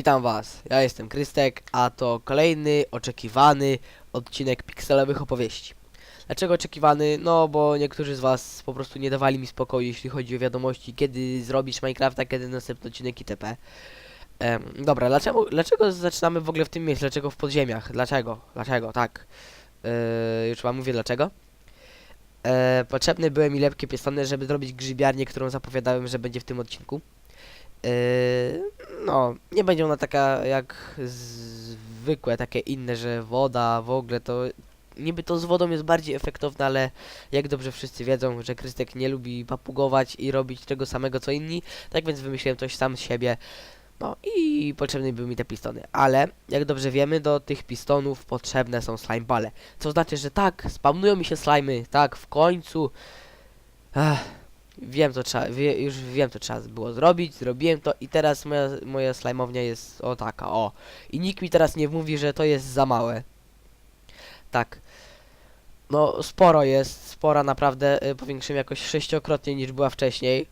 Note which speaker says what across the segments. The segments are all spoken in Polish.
Speaker 1: Witam Was, ja jestem Krystek, a to kolejny oczekiwany odcinek pikselowych opowieści. Dlaczego oczekiwany? No, bo niektórzy z Was po prostu nie dawali mi spokoju, jeśli chodzi o wiadomości, kiedy zrobisz Minecrafta, kiedy następny odcinek itp. Em, dobra, dlaczego, dlaczego zaczynamy w ogóle w tym miejscu? Dlaczego w podziemiach? Dlaczego? Dlaczego? Tak. Yy, już Wam mówię dlaczego. E, potrzebne były mi lepkie piestony, żeby zrobić grzybiarnię, którą zapowiadałem, że będzie w tym odcinku. Yy, no, nie będzie ona taka jak zwykłe, takie inne, że woda w ogóle to. Niby to z wodą jest bardziej efektowne, ale jak dobrze wszyscy wiedzą, że Krystek nie lubi papugować i robić tego samego co inni, tak więc wymyśliłem coś sam z siebie. No i potrzebne były mi te pistony, ale jak dobrze wiemy, do tych pistonów potrzebne są slime bale. Co znaczy, że tak, spawnują mi się slimy, tak, w końcu. Ech, Wiem co trzeba, wie, już wiem co trzeba było zrobić, zrobiłem to i teraz moja, moja slajmownia jest o taka, o. I nikt mi teraz nie mówi, że to jest za małe. Tak. No sporo jest, spora naprawdę, y, powiększyłem jakoś sześciokrotnie niż była wcześniej.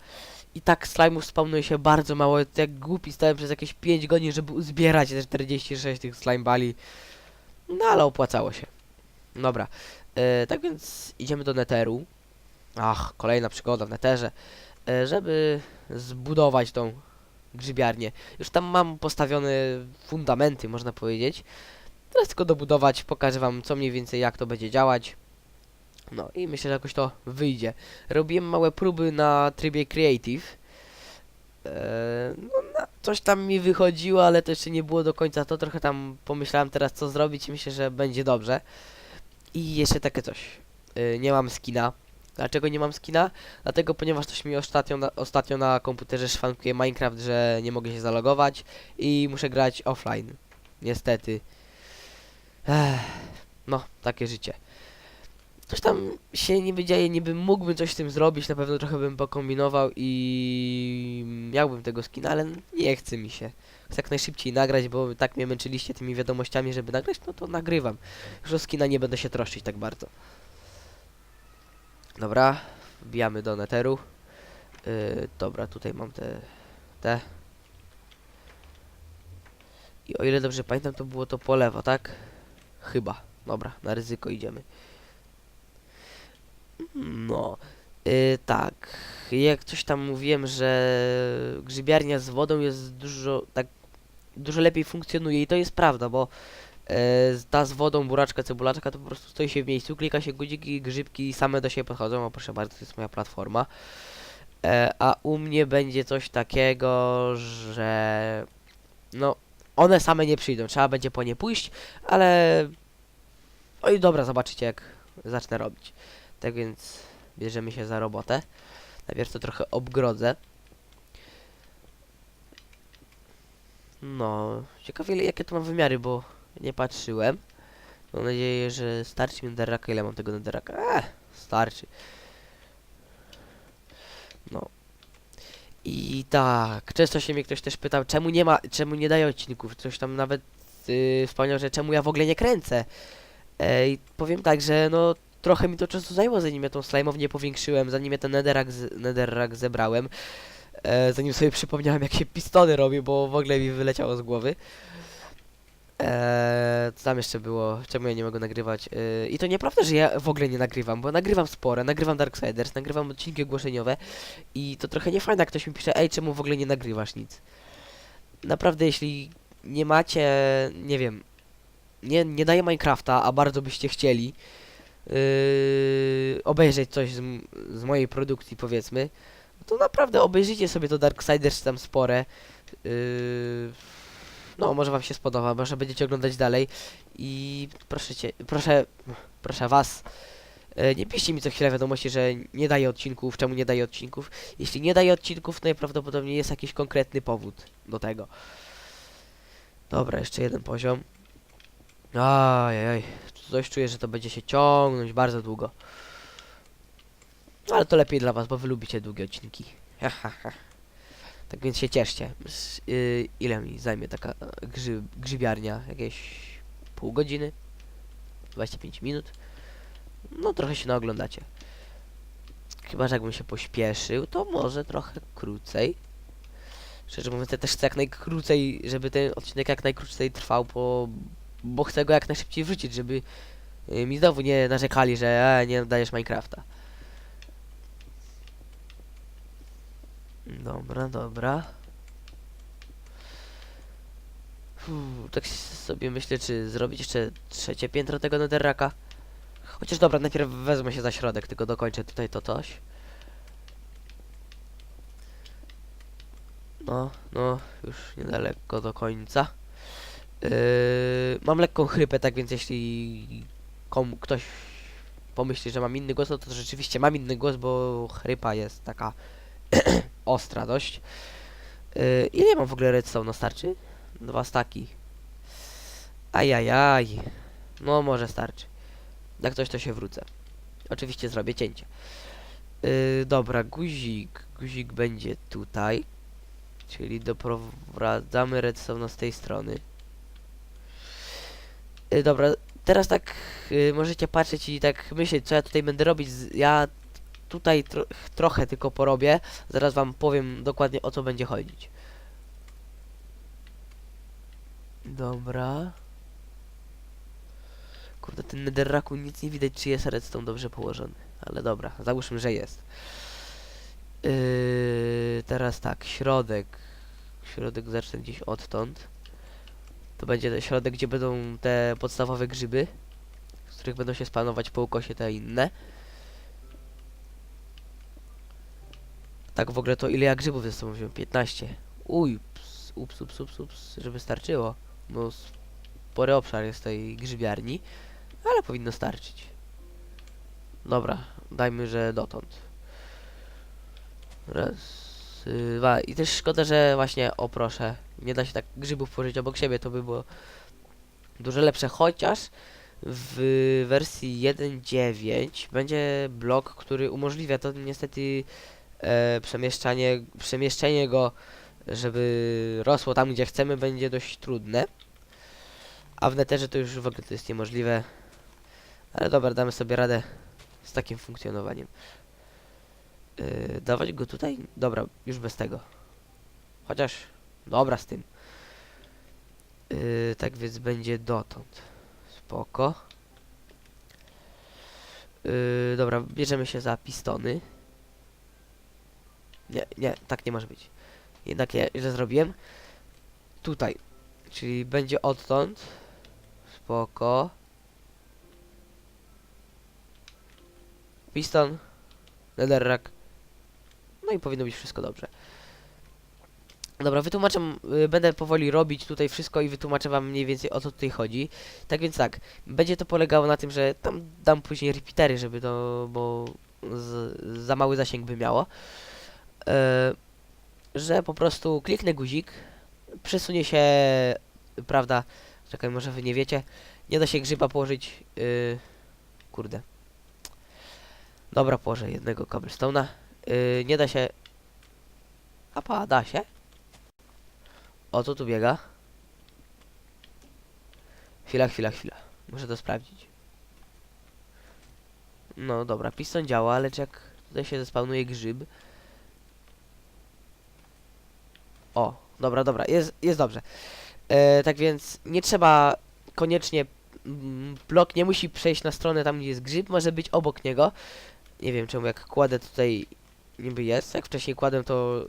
Speaker 1: I tak slajmów spawnuje się bardzo mało, jak głupi stałem przez jakieś 5 godzin, żeby uzbierać te 46 tych slime. No ale opłacało się. Dobra, y, tak więc idziemy do neteru. Ach, kolejna przygoda w neterze. E, żeby zbudować tą grzybiarnię. Już tam mam postawione fundamenty, można powiedzieć. Teraz tylko dobudować, pokażę wam co mniej więcej jak to będzie działać. No i myślę, że jakoś to wyjdzie. Robiłem małe próby na trybie Creative. E, no, coś tam mi wychodziło, ale to jeszcze nie było do końca to. Trochę tam pomyślałem teraz co zrobić i myślę, że będzie dobrze. I jeszcze takie coś. E, nie mam skina. Dlaczego nie mam skina? Dlatego, ponieważ coś mi ostatnio na, ostatnio na komputerze szwankuje Minecraft, że nie mogę się zalogować i muszę grać offline. Niestety. Ech, no, takie życie. Coś tam się niby dzieje, niby mógłbym coś z tym zrobić, na pewno trochę bym pokombinował i miałbym tego skina, ale nie chce mi się. Chcę jak najszybciej nagrać, bo tak mnie męczyliście tymi wiadomościami, żeby nagrać, no to nagrywam. Już o skina nie będę się troszczyć tak bardzo. Dobra, wbijamy do neteru. Yy, dobra, tutaj mam te, te. I o ile dobrze pamiętam, to było to po lewo, tak? Chyba. Dobra, na ryzyko idziemy. No, yy, tak. Jak coś tam mówiłem, że grzybiarnia z wodą jest dużo, tak, dużo lepiej funkcjonuje i to jest prawda, bo ta z wodą, buraczka, cebulaczka, to po prostu stoi się w miejscu, klika się guziki, grzybki same do siebie podchodzą, o proszę bardzo, to jest moja platforma. E, a u mnie będzie coś takiego, że no, one same nie przyjdą, trzeba będzie po nie pójść, ale oj dobra, zobaczycie jak zacznę robić. Tak więc bierzemy się za robotę. Najpierw to trochę obgrodzę. No, ciekawe ile- jakie to mam wymiary, bo nie patrzyłem. Mam nadzieję, że starczy mi netherraka. Ile mam tego netherraka? Eee, starczy. No. I tak, często się mnie ktoś też pytał, czemu nie ma, czemu nie daje odcinków. Ktoś tam nawet yy, wspomniał, że czemu ja w ogóle nie kręcę. E, I powiem tak, że no trochę mi to czasu zajęło, zanim ja tą slime'ownię powiększyłem, zanim ja ten netherrack, netherrack zebrałem. E, zanim sobie przypomniałem, jak się pistony robi, bo w ogóle mi wyleciało z głowy. Eee, co tam jeszcze było? Czemu ja nie mogę nagrywać? Eee, I to nieprawda, że ja w ogóle nie nagrywam, bo nagrywam spore, nagrywam Darksiders, nagrywam odcinki ogłoszeniowe i to trochę nie fajne, jak ktoś mi pisze, ej, czemu w ogóle nie nagrywasz nic? Naprawdę, jeśli nie macie, nie wiem, nie, nie daję Minecrafta, a bardzo byście chcieli yy, obejrzeć coś z, z mojej produkcji, powiedzmy, to naprawdę obejrzyjcie sobie to Darksiders tam spore. Yy, no, może wam się spodoba, może będziecie oglądać dalej i proszę cię, proszę, proszę was, e, nie piszcie mi co chwilę wiadomości, że nie daję odcinków, czemu nie daję odcinków. Jeśli nie daję odcinków, to najprawdopodobniej jest jakiś konkretny powód do tego. Dobra, jeszcze jeden poziom. Ajajaj, coś czuję, że to będzie się ciągnąć bardzo długo. No, ale to lepiej dla was, bo wy lubicie długie odcinki. Ha, ha, ha. Tak więc się cieszcie. Y, ile mi zajmie taka e, grzy, grzybiarnia? Jakieś pół godziny? 25 minut? No trochę się naoglądacie. Chyba, że jakbym się pośpieszył, to może trochę krócej. Szczerze mówiąc, ja też chcę jak najkrócej, żeby ten odcinek jak najkrócej trwał, bo, bo chcę go jak najszybciej wrzucić, żeby y, mi znowu nie narzekali, że e, nie dajesz Minecrafta. Dobra, dobra. Fuh, tak sobie myślę, czy zrobić jeszcze trzecie piętro tego netherraka. Chociaż dobra, najpierw wezmę się za środek, tylko dokończę tutaj to coś. No, no, już niedaleko do końca. Yy, mam lekką chrypę, tak więc jeśli komu ktoś pomyśli, że mam inny głos, no to rzeczywiście mam inny głos, bo chrypa jest taka ostra dość. Yy, ile mam w ogóle redstone, starczy? Dwa staki. Ajajaj. No może starczy. Jak coś to się wrócę. Oczywiście zrobię cięcie. Yy, dobra, guzik. Guzik będzie tutaj. Czyli doprowadzamy redstone z tej strony. Yy, dobra, teraz tak yy, możecie patrzeć i tak myśleć, co ja tutaj będę robić. Ja tutaj tro trochę tylko porobię. Zaraz wam powiem dokładnie o co będzie chodzić. Dobra. Kurde, ten netherraku nic nie widać, czy jest redstone dobrze położony. Ale dobra, załóżmy, że jest. Yy, teraz tak, środek. Środek zacznę gdzieś odtąd. To będzie środek, gdzie będą te podstawowe grzyby, z których będą się spanować po ukosie te inne. Tak w ogóle to ile ja grzybów ze sobą wziąłem? 15. Uj, ups, ups, ups, ups, ups, żeby starczyło. Bo spory obszar jest tej grzybiarni, ale powinno starczyć. Dobra, dajmy, że dotąd. Raz, y, dwa. I też szkoda, że właśnie, o proszę, nie da się tak grzybów położyć obok siebie, to by było dużo lepsze, chociaż w wersji 1.9 będzie blok, który umożliwia to niestety e, przemieszczanie, przemieszczenie go, żeby rosło tam, gdzie chcemy, będzie dość trudne. A w neterze to już w ogóle to jest niemożliwe. Ale dobra, damy sobie radę z takim funkcjonowaniem. Yy, dawać go tutaj? Dobra, już bez tego. Chociaż, dobra z tym. Yy, tak więc będzie dotąd. Spoko. Yy, dobra, bierzemy się za pistony. Nie, nie, tak nie może być. Jednak ja źle zrobiłem. Tutaj. Czyli będzie odtąd. Spoko. Piston. Netherrack. No i powinno być wszystko dobrze. Dobra, wytłumaczę, y, będę powoli robić tutaj wszystko i wytłumaczę wam mniej więcej o co tutaj chodzi. Tak więc tak, będzie to polegało na tym, że tam dam później repeatery, żeby to, bo z, za mały zasięg by miało. E, że po prostu kliknę guzik, przesunie się, prawda, czekaj, może wy nie wiecie, nie da się grzyba położyć, yy, kurde. Dobra, położę jednego cobblestone'a. Yy, nie da się... Apa, da się? O, tu biega? Chwila, chwila, chwila. Muszę to sprawdzić. No dobra, piston działa, ale jak tutaj się zespawnuje grzyb... O, dobra, dobra, jest, jest dobrze. E, tak więc nie trzeba koniecznie... mm, Blok nie musi przejść na stronę tam, gdzie jest grzyb, może być obok niego. Nie wiem czemu, jak kładę tutaj niby jest, jak wcześniej kładłem to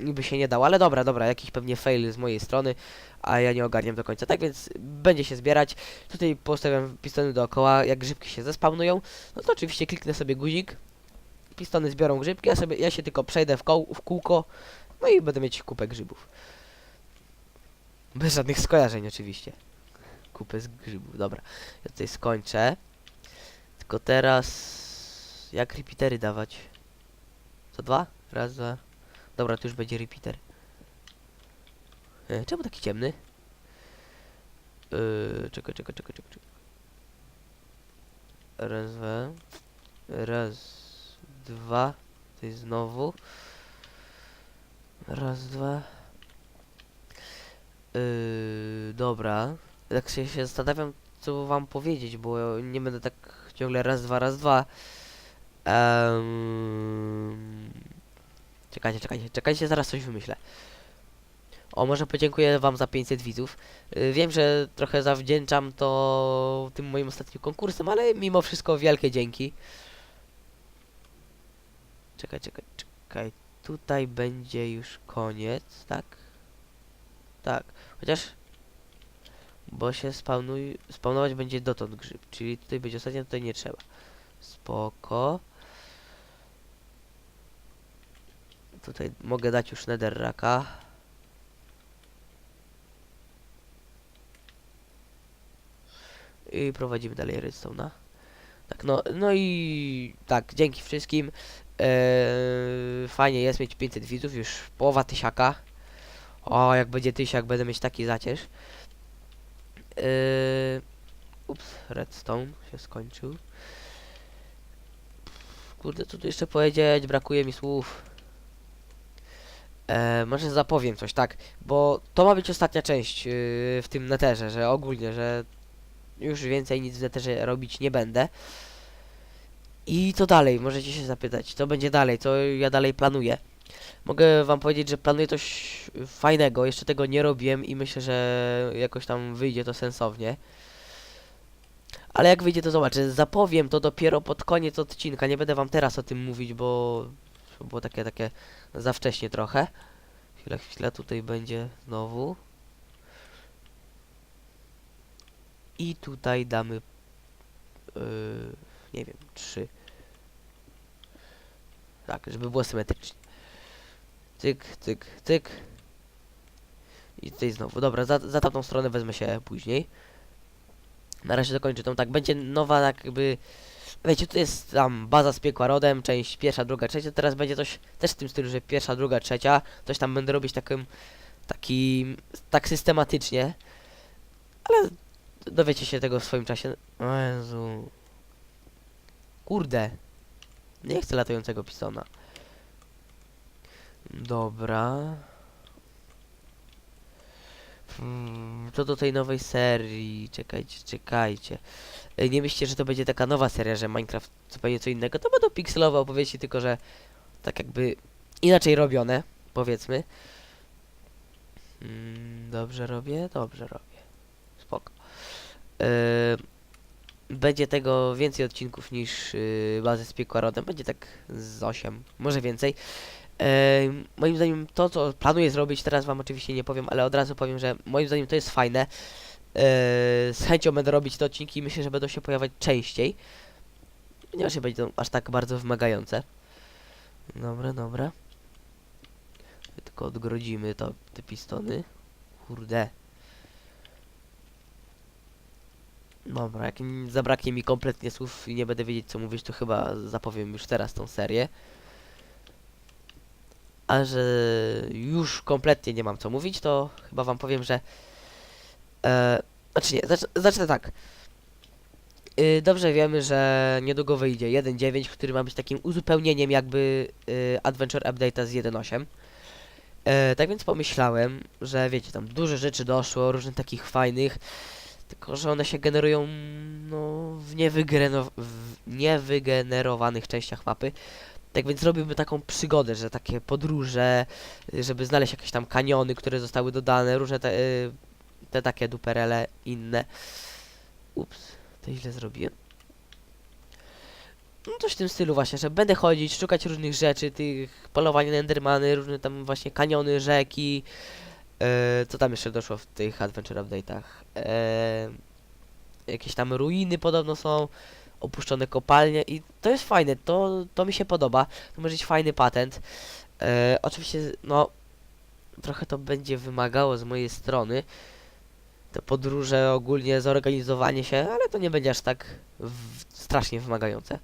Speaker 1: niby się nie dało, ale dobra, dobra, jakiś pewnie fail z mojej strony, a ja nie ogarniam do końca. Tak więc będzie się zbierać. Tutaj postawiam pistony dookoła, jak grzybki się zespawnują, no to oczywiście kliknę sobie guzik, pistony zbiorą grzybki, ja sobie, ja się tylko przejdę w, koł, w kółko, no i będę mieć kupę grzybów. Bez żadnych skojarzeń oczywiście. Kupę z grzybów, dobra. Ja tutaj skończę. Tylko teraz... Jak repeatery dawać? Co dwa? Raz, dwa. Dobra, to już będzie repeater. E, czemu taki ciemny? Yy, czekaj, czekaj, czekaj. czekaj. Raz, dwa. Raz, dwa. Tutaj znowu. Raz, dwa. Yy, dobra. Tak się, się zastanawiam, co wam powiedzieć, bo nie będę tak ciągle raz, dwa, raz, dwa. Um, czekajcie, czekajcie, czekajcie, zaraz coś wymyślę. O, może podziękuję wam za 500 widzów. Y, Wiem, że trochę zawdzięczam to tym moim ostatnim konkursem, ale mimo wszystko wielkie dzięki. Czekaj, czekaj, czekaj. Tutaj będzie już koniec, tak? Tak. Chociaż... Bo się spawnuj, spawnować będzie dotąd grzyb, czyli tutaj będzie ostatnia, tutaj nie trzeba. Spoko. Tutaj mogę dać już netherraka. I prowadzimy dalej redstone'a. Tak, no, no i tak, dzięki wszystkim. Eee, fajnie jest mieć 500 widzów, już połowa tysiaka. O, jak będzie tysiak, będę mieć taki zacierz. Eee, ups, redstone się skończył. Kurde, co tu jeszcze powiedzieć? Brakuje mi słów. E, może zapowiem coś, tak, bo to ma być ostatnia część yy, w tym neterze, że ogólnie, że już więcej nic w neterze robić nie będę. I co dalej? Możecie się zapytać, co będzie dalej, co ja dalej planuję. Mogę wam powiedzieć, że planuję coś fajnego, jeszcze tego nie robiłem i myślę, że jakoś tam wyjdzie to sensownie. Ale jak wyjdzie to zobaczę, zapowiem to dopiero pod koniec odcinka, nie będę wam teraz o tym mówić, bo było takie, takie za wcześnie trochę. Chwila, chwila, tutaj będzie znowu. I tutaj damy, yy, nie wiem, trzy. Tak, żeby było symetrycznie. Cyk, cyk, cyk. I tutaj znowu. Dobra, za, za tamtą stronę wezmę się później. Na razie dokończę tą. Tak, będzie nowa tak jakby... Wiecie, tu jest tam baza z piekła rodem, część pierwsza, druga, trzecia. Teraz będzie coś też w tym stylu, że pierwsza, druga, trzecia. Coś tam będę robić takim... Takim... Tak systematycznie. Ale dowiecie się tego w swoim czasie. O Jezu. Kurde. Nie chcę latającego pistona. Dobra. Hmm, co do tej nowej serii, czekajcie, czekajcie. Nie myślcie, że to będzie taka nowa seria, że Minecraft zupełnie co innego. To będą pikselowe opowieści, tylko że tak jakby inaczej robione, powiedzmy. Mm, dobrze robię? Dobrze robię. Spoko. Yy, będzie tego więcej odcinków niż yy, bazy z piekła rodem. Będzie tak z 8, może więcej. Eee, moim zdaniem to, co planuję zrobić, teraz wam oczywiście nie powiem, ale od razu powiem, że moim zdaniem to jest fajne. Eee, z chęcią będę robić te odcinki i myślę, że będą się pojawiać częściej. Ponieważ nie będą aż tak bardzo wymagające. Dobra, dobra. Tylko odgrodzimy to, te pistony. Kurde. Dobra, jak zabraknie mi kompletnie słów i nie będę wiedzieć co mówić, to chyba zapowiem już teraz tą serię. A że już kompletnie nie mam co mówić, to chyba wam powiem, że... E, znaczy nie, zacz, zacznę tak. Y, dobrze wiemy, że niedługo wyjdzie 1.9, który ma być takim uzupełnieniem jakby y, Adventure Update'a z 1.8. E, tak więc pomyślałem, że wiecie, tam dużo rzeczy doszło, różnych takich fajnych, tylko że one się generują no, w, niewygenero- w niewygenerowanych częściach mapy. Tak więc zrobiłbym taką przygodę, że takie podróże, żeby znaleźć jakieś tam kaniony, które zostały dodane, różne te, y, te takie duperele inne. Ups, to źle zrobiłem. No coś w tym stylu właśnie, że będę chodzić, szukać różnych rzeczy, tych polowań na endermany, różne tam właśnie kaniony, rzeki. E, co tam jeszcze doszło w tych Adventure Update'ach? E, jakieś tam ruiny podobno są opuszczone kopalnie i to jest fajne, to, to mi się podoba. To może być fajny patent. E, oczywiście, no, trochę to będzie wymagało z mojej strony. Te podróże, ogólnie zorganizowanie się, ale to nie będzie aż tak strasznie wymagające.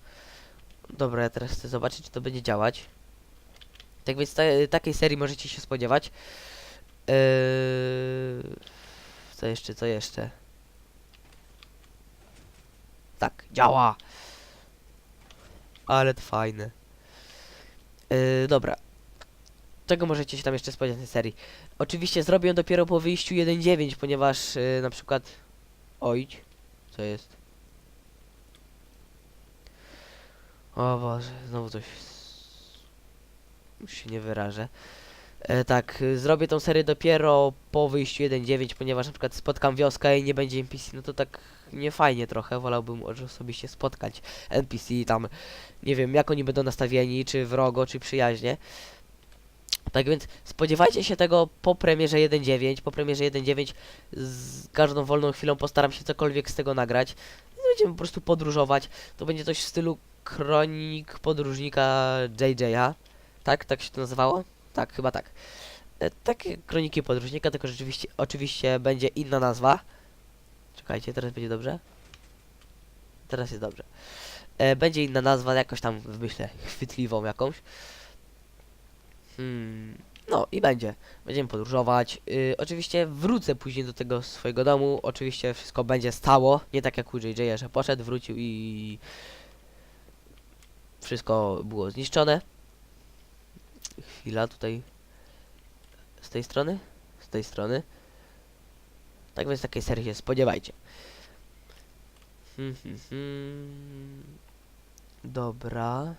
Speaker 1: Dobra, ja teraz chcę zobaczyć, czy to będzie działać. Tak więc ta, takiej serii możecie się spodziewać. Eee, co jeszcze, co jeszcze? Tak, działa! Ale to fajne. Yy, dobra. Czego możecie się tam jeszcze spodziewać w tej serii? Oczywiście zrobię ją dopiero po wyjściu 1.9, ponieważ yy, na przykład... Ojć. Co jest? O Boże, znowu coś... Już się nie wyrażę. E, tak, zrobię tą serię dopiero po wyjściu 1.9, ponieważ na przykład spotkam wioskę i nie będzie NPC, no to tak nie fajnie trochę, wolałbym osobiście spotkać NPC tam, nie wiem jak oni będą nastawieni, czy wrogo, czy przyjaźnie. Tak więc spodziewajcie się tego po premierze 1.9, po premierze 1.9 z każdą wolną chwilą postaram się cokolwiek z tego nagrać. Będziemy po prostu podróżować, to będzie coś w stylu kronik podróżnika JJ'a, tak? Tak się to nazywało? Tak, chyba tak. E, takie kroniki podróżnika, tylko rzeczywiście oczywiście będzie inna nazwa. Czekajcie, teraz będzie dobrze. Teraz jest dobrze. E, będzie inna nazwa, jakoś tam myślę, chwytliwą jakąś. Hmm, no i będzie. Będziemy podróżować. Y, oczywiście wrócę później do tego swojego domu. Oczywiście wszystko będzie stało. Nie tak jak u JJ, że poszedł, wrócił i wszystko było zniszczone. Chwila tutaj. Z tej strony? Z tej strony. Tak więc takiej serii się spodziewajcie. Hmm, hmm, hmm. Dobra.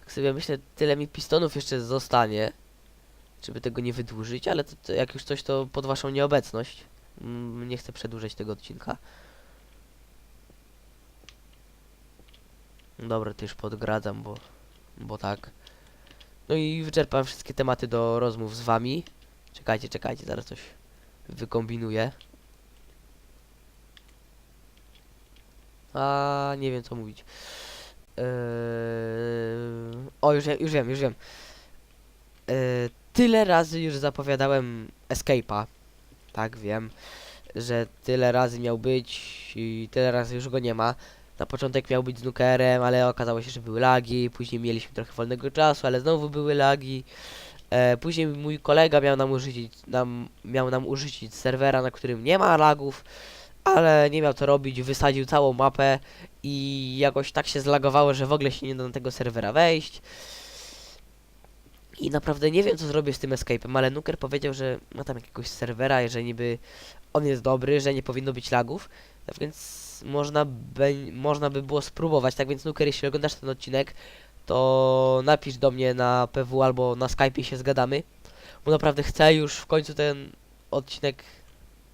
Speaker 1: Tak sobie myślę, tyle mi pistonów jeszcze zostanie, żeby tego nie wydłużyć, ale to, to jak już coś, to pod waszą nieobecność. Mm, nie chcę przedłużać tego odcinka. Dobra, to już podgradzam, bo, bo tak. No i wyczerpałem wszystkie tematy do rozmów z wami. Czekajcie, czekajcie, zaraz coś wykombinuję. A nie wiem co mówić. Eee... O, już, już wiem, już wiem. Eee, tyle razy już zapowiadałem Escape'a. Tak, wiem. Że tyle razy miał być i tyle razy już go nie ma. Na początek miał być z Nukerem, ale okazało się, że były lagi. Później mieliśmy trochę wolnego czasu, ale znowu były lagi. E, później mój kolega miał nam użyczyć, nam, miał nam użyczyć serwera, na którym nie ma lagów, ale nie miał co robić, wysadził całą mapę i jakoś tak się zlagowało, że w ogóle się nie da na tego serwera wejść. I naprawdę nie wiem co zrobię z tym escape'em, ale Nuker powiedział, że ma tam jakiegoś serwera i że niby on jest dobry, że nie powinno być lagów. Tak więc można by, można by było spróbować. Tak więc Nuker, jeśli oglądasz ten odcinek, to napisz do mnie na PW albo na Skype'ie się zgadamy. Bo naprawdę chcę już w końcu ten odcinek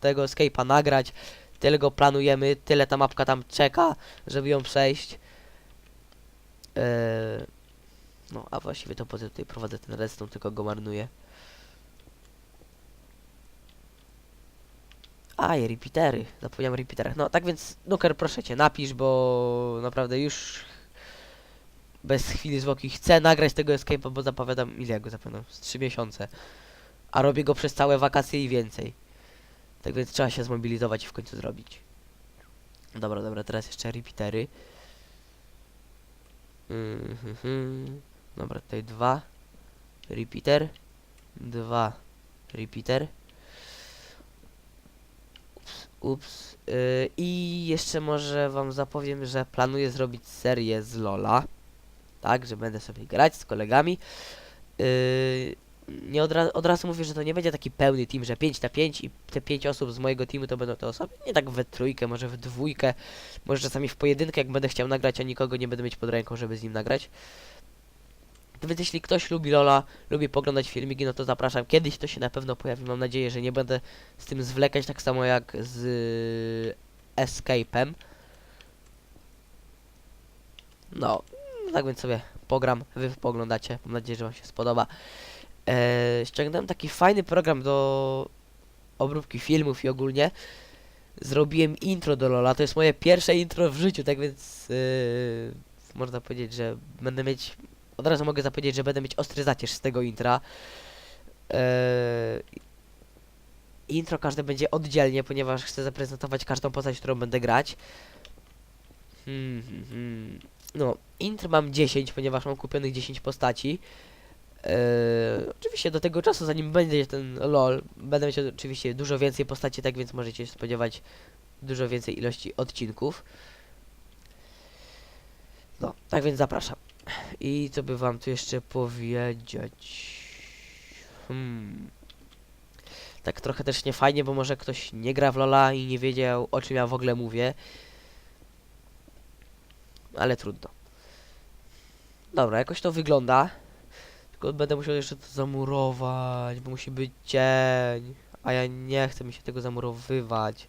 Speaker 1: tego escape'a nagrać. Tyle go planujemy, tyle ta mapka tam czeka, żeby ją przejść. Eee, no, a właściwie to po co tutaj prowadzę ten redstone, tylko go marnuję. A, i repeatery. Zapomniałem o repeaterach. No, tak więc, Nuker, proszę cię, napisz, bo naprawdę już bez chwili zwłoki chcę nagrać tego escape'a, bo zapowiadam, ile go zapowiadam? Z 3 miesiące. A robię go przez całe wakacje i więcej. Tak więc trzeba się zmobilizować i w końcu zrobić. Dobra, dobra, teraz jeszcze repeatery. Mhm. Dobra, tutaj dwa. Repeater. Dwa. Repeater. Ups. Yy, I jeszcze może wam zapowiem, że planuję zrobić serię z Lola. Tak, że będę sobie grać z kolegami. Yy, nie od, ra od razu mówię, że to nie będzie taki pełny team, że 5 na 5 i te 5 osób z mojego teamu to będą te osoby. Nie tak we trójkę, może w dwójkę, może czasami w pojedynkę, jak będę chciał nagrać, a nikogo nie będę mieć pod ręką, żeby z nim nagrać. Więc jeśli ktoś lubi Lola, lubi poglądać filmiki, no to zapraszam. Kiedyś to się na pewno pojawi. Mam nadzieję, że nie będę z tym zwlekać tak samo jak z y, Escape'em. No, tak więc sobie pogram, wy poglądacie. Mam nadzieję, że wam się spodoba. Eee, ściągnąłem taki fajny program do obróbki filmów i ogólnie zrobiłem intro do Lola. To jest moje pierwsze intro w życiu, tak więc yy, można powiedzieć, że będę mieć. Od razu mogę zapowiedzieć, że będę mieć ostry zacierz z tego intra. Eee, intro każde będzie oddzielnie, ponieważ chcę zaprezentować każdą postać, którą będę grać. Hmm, hmm, hmm. No, intro mam 10, ponieważ mam kupionych 10 postaci. Eee, oczywiście do tego czasu, zanim będzie ten LOL, będę mieć oczywiście dużo więcej postaci, tak więc możecie się spodziewać dużo więcej ilości odcinków. No, tak więc zapraszam. I co by wam tu jeszcze powiedzieć? Hmm. Tak trochę też nie fajnie, bo może ktoś nie gra w Lola i nie wiedział o czym ja w ogóle mówię. Ale trudno. Dobra, jakoś to wygląda. Tylko będę musiał jeszcze to zamurować, bo musi być cień. A ja nie chcę mi się tego zamurowywać.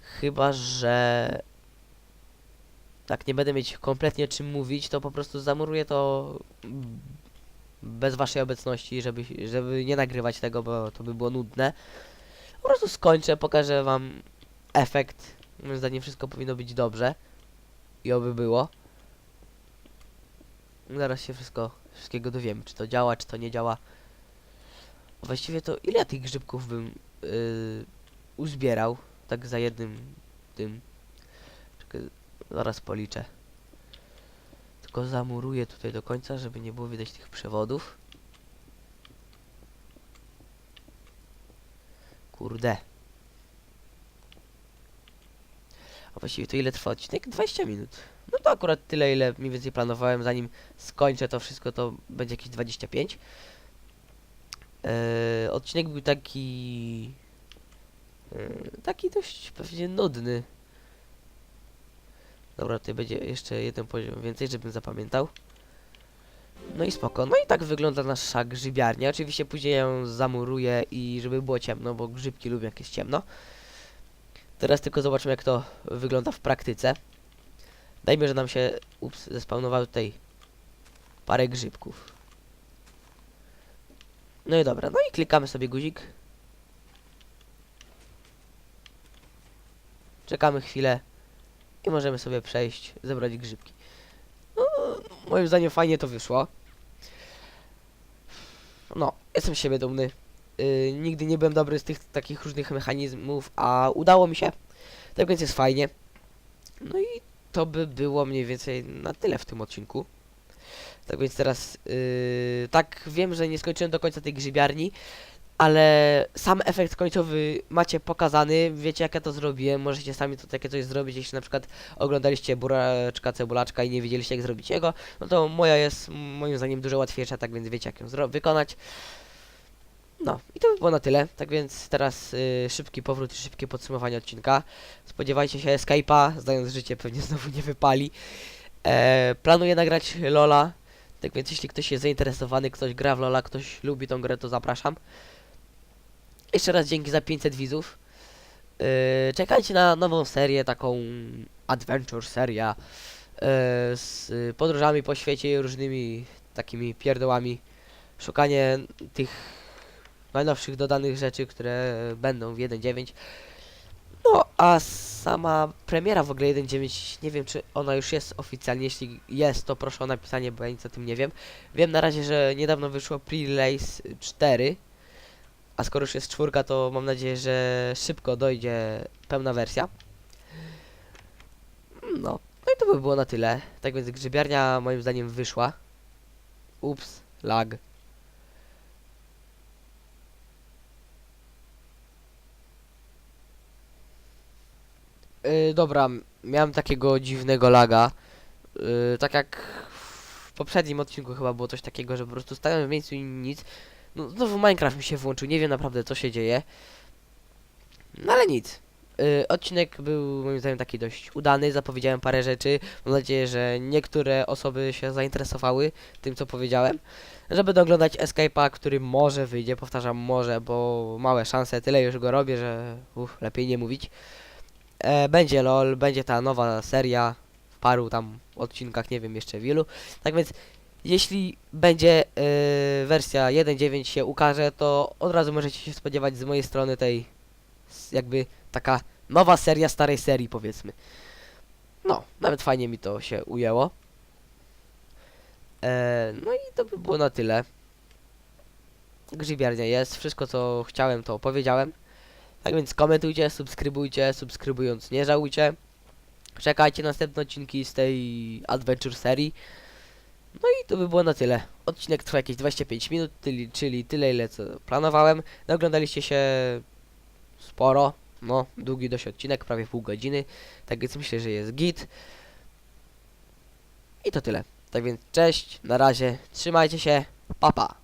Speaker 1: Chyba, że... Tak, nie będę mieć kompletnie czym mówić, to po prostu zamuruję to bez waszej obecności, żeby, żeby nie nagrywać tego, bo to by było nudne. Po prostu skończę, pokażę wam efekt. Moim zdaniem wszystko powinno być dobrze. I oby było. Zaraz się wszystko, wszystkiego dowiemy, czy to działa, czy to nie działa. Właściwie to ile tych grzybków bym yy, uzbierał, tak za jednym tym. Czekaj, zaraz policzę. Tylko zamuruję tutaj do końca, żeby nie było widać tych przewodów. Kurde. A właściwie to ile trwa odcinek? 20 minut. No to akurat tyle, ile mniej więcej planowałem. Zanim skończę to wszystko, to będzie jakieś 25. Eee, odcinek był taki... Eee, taki dość pewnie nudny. Dobra, tutaj będzie jeszcze jeden poziom więcej, żebym zapamiętał. No i spoko. No i tak wygląda nasza grzybiarnia. Oczywiście później ją zamuruję i żeby było ciemno, bo grzybki lubią jak jest ciemno. Teraz tylko zobaczymy jak to wygląda w praktyce. Dajmy, że nam się ups, zespawnowały tutaj parę grzybków. No i dobra, no i klikamy sobie guzik. Czekamy chwilę i możemy sobie przejść, zebrać grzybki. No, moim zdaniem fajnie to wyszło. No, jestem z siebie dumny. Yy, nigdy nie byłem dobry z tych takich różnych mechanizmów, a udało mi się. Tak więc jest fajnie. No i to by było mniej więcej na tyle w tym odcinku. Tak więc teraz, yy, tak wiem, że nie skończyłem do końca tej grzybiarni, ale sam efekt końcowy macie pokazany, wiecie jak ja to zrobiłem, możecie sami to takie coś zrobić, jeśli na przykład oglądaliście buraczka, cebulaczka i nie wiedzieliście jak zrobić jego, no to moja jest moim zdaniem dużo łatwiejsza, tak więc wiecie jak ją wykonać. No i to by było na tyle, tak więc teraz y, szybki powrót i szybkie podsumowanie odcinka. Spodziewajcie się Skype'a, znając życie pewnie znowu nie wypali. E, planuję nagrać Lola, tak więc jeśli ktoś jest zainteresowany, ktoś gra w Lola, ktoś lubi tą grę, to zapraszam. Jeszcze raz dzięki za 500 widzów. Yy, czekajcie na nową serię, taką adventure seria yy, z podróżami po świecie różnymi takimi pierdołami. Szukanie tych najnowszych dodanych rzeczy, które będą w 1.9. No, a sama premiera w ogóle 1.9, nie wiem czy ona już jest oficjalnie, jeśli jest, to proszę o napisanie, bo ja nic o tym nie wiem. Wiem na razie, że niedawno wyszło Pre-Release 4, a skoro już jest czwórka, to mam nadzieję, że szybko dojdzie pełna wersja. No, no i to by było na tyle. Tak więc grzybiarnia moim zdaniem wyszła. Ups, lag. Yy, dobra, miałem takiego dziwnego laga. Yy, tak jak w poprzednim odcinku chyba było coś takiego, że po prostu stałem w miejscu i nic. No znowu Minecraft mi się włączył, nie wiem naprawdę co się dzieje. No ale nic. Yy, odcinek był moim zdaniem taki dość udany, zapowiedziałem parę rzeczy. Mam nadzieję, że niektóre osoby się zainteresowały tym co powiedziałem. Że będę oglądać Escape'a, który może wyjdzie, powtarzam może, bo małe szanse, tyle już go robię, że uff, lepiej nie mówić. E, będzie LOL, będzie ta nowa seria w paru tam odcinkach, nie wiem jeszcze w ilu. Tak więc jeśli będzie y, wersja 1.9 się ukaże, to od razu możecie się spodziewać z mojej strony tej jakby taka nowa seria starej serii powiedzmy. No, nawet fajnie mi to się ujęło. E, no i to by było na tyle. Grzybiarnia jest, wszystko co chciałem to powiedziałem. Tak więc komentujcie, subskrybujcie, subskrybując nie żałujcie. Czekajcie na następne odcinki z tej Adventure serii. No i to by było na tyle. Odcinek trwa jakieś 25 minut, czyli, czyli tyle ile co planowałem. Naoglądaliście się sporo, no, długi dość odcinek, prawie pół godziny. Tak więc myślę, że jest git. I to tyle. Tak więc cześć, na razie, trzymajcie się, pa pa.